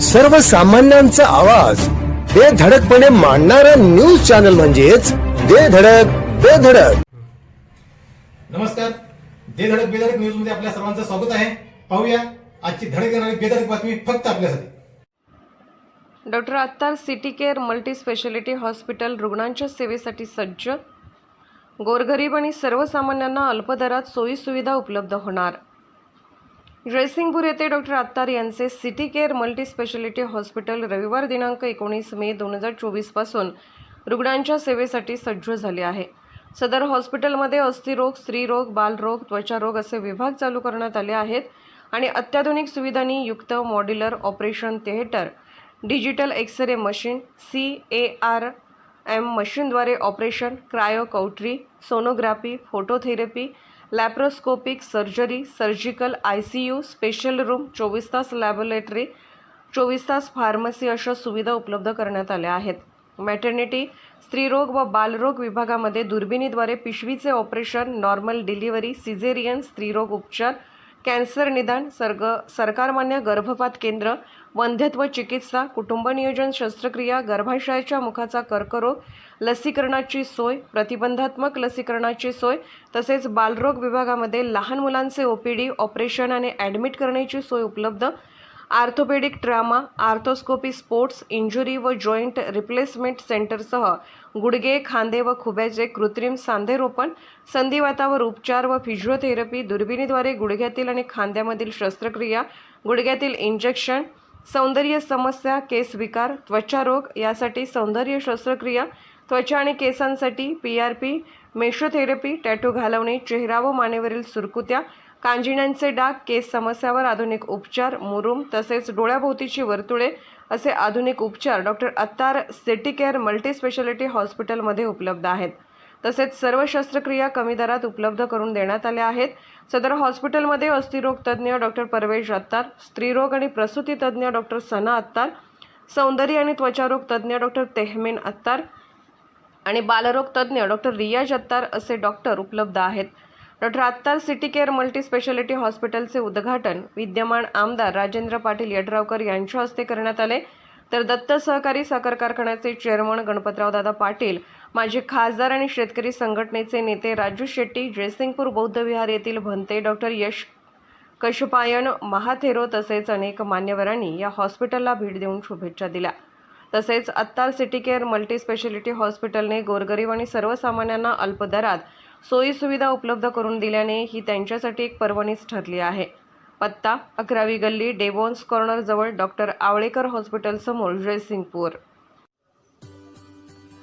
सर्वसामान्यांचा आवाज. बेधडकपणे मांडणारा न्यूज चॅनल म्हणजेच बेधडक बेधडक नमस्कार. दे धडक बेधडक न्यूजमध्ये आपल्या सर्वांचं स्वागत आहे. पाहूया आजची धडक येणारी बेधडक बातमी फक्त आपल्यासाठी. Doctor Attar city care multi speciality hospital रुग्णांच्या सेवेसाठी सज्ज. गोरगरीब आणि सर्वसामान्यांना अल्प दरात सोयीसुविधा उपलब्ध होणार. जयसिंगपूर येथे डॉक्टर आत्तार यांचे city care multi speciality hospital रविवार दिनांक एकोणीस मे दोन हजार चोवीसपासून रुग्णांच्या सेवेसाठी सज्ज झाले आहे. सदर हॉस्पिटलमध्ये अस्थिरोग स्त्रीरोग बालरोग त्वचारोग असे विभाग चालू करण्यात आले आहेत आणि अत्याधुनिक सुविधांनी युक्त modular operation theatre digital X ray machine C A R M मशीनद्वारे operation cryo cautery sonography phototherapy laparoscopic surgery surgical I C U special room चोवीस तास लॅबोरेटरी चोवीस तास फार्मसी अशा सुविधा उपलब्ध करण्यात आल्या आहेत. मॅटर्निटी स्त्रीरोग व बालरोग विभागामध्ये दुर्बिणीद्वारे पिशवीचे ऑपरेशन नॉर्मल डिलिव्हरी सिझेरियन स्त्रीरोग उपचार कॅन्सर निदान सर्ग सरकारमान्य गर्भपात केंद्र वंध्यत्व चिकित्सा कुटुंब नियोजन शस्त्रक्रिया गर्भाशयाच्या मुखाचा कर्करोग लसीकरणाची सोय प्रतिबंधात्मक लसीकरणाची सोय तसेच बालरोग विभागामध्ये लहान मुलांचे ओ पी डी ऑपरेशन आणि ॲडमिट करण्याची सोय उपलब्ध orthopaedic trauma arthroscopy sports injury व जॉईंट रिप्लेसमेंट सेंटरसह गुडघे खांदे व खुब्याचे कृत्रिम सांधेरोपण संधिवातावर उपचार व फिजिओथेरपी दुर्बिणीद्वारे गुडघ्यातील आणि खांद्यामधील शस्त्रक्रिया गुडघ्यातील इंजेक्शन सौंदर्य समस्या केस विकार त्वचारोग यासाठी सौंदर्य शस्त्रक्रिया त्वचा आणि केसांसाठी P R P mesotherapy tattoo घालवणे चेहरा व मानेवरील सुरकुत्या कांजिण्यांचे डाग केस समस्यावर आधुनिक उपचार मुरुम तसेच डोळ्याभोवतीची वर्तुळे असे आधुनिक उपचार doctor Attar city care multispeciality हॉस्पिटलमध्ये उपलब्ध आहेत. तसेच सर्व शस्त्रक्रिया कमी दरात उपलब्ध करून देण्यात आल्या आहेत. सदर हॉस्पिटलमध्ये अस्थिरोग तज्ज्ञ डॉक्टर परवेश अत्तार स्त्रीरोग आणि प्रसूती तज्ज्ञ डॉक्टर सना अत्तार सौंदर्य आणि त्वचारोग तज्ज्ञ डॉक्टर तेहमेन अत्तार आणि बालरोग तज्ज्ञ डॉक्टर रियाज अत्तार असे डॉक्टर उपलब्ध आहेत. Doctor Attar city care multi speciality हॉस्पिटलचे उद्घाटन विद्यमान आमदार राजेंद्र पाटील यड्रावकर यांच्या हस्ते करण्यात आले. तर दत्त सहकारी साखर कारखान्याचे चेअरमन गणपतरावदादा पाटील माजी खासदार आणि शेतकरी संघटनेचे नेते राजू शेट्टी जयसिंगपूर बौद्ध विहार येथील भंते डॉक्टर यश कशपायन महाथेरो तसेच अनेक मान्यवरांनी या हॉस्पिटलला भेट देऊन शुभेच्छा दिल्या. तसेच Attar city care multi speciality हॉस्पिटलने गोरगरीब आणि सर्वसामान्यांना अल्प दरात सोयीसुविधा उपलब्ध करून दिल्याने ही त्यांच्यासाठी एक पर्वणीच ठरली आहे. पत्ता अकरावी गल्ली डेबॉन्स कॉर्नर जवळ डॉक्टर आवळेकर हॉस्पिटल समोर जयसिंगपूर.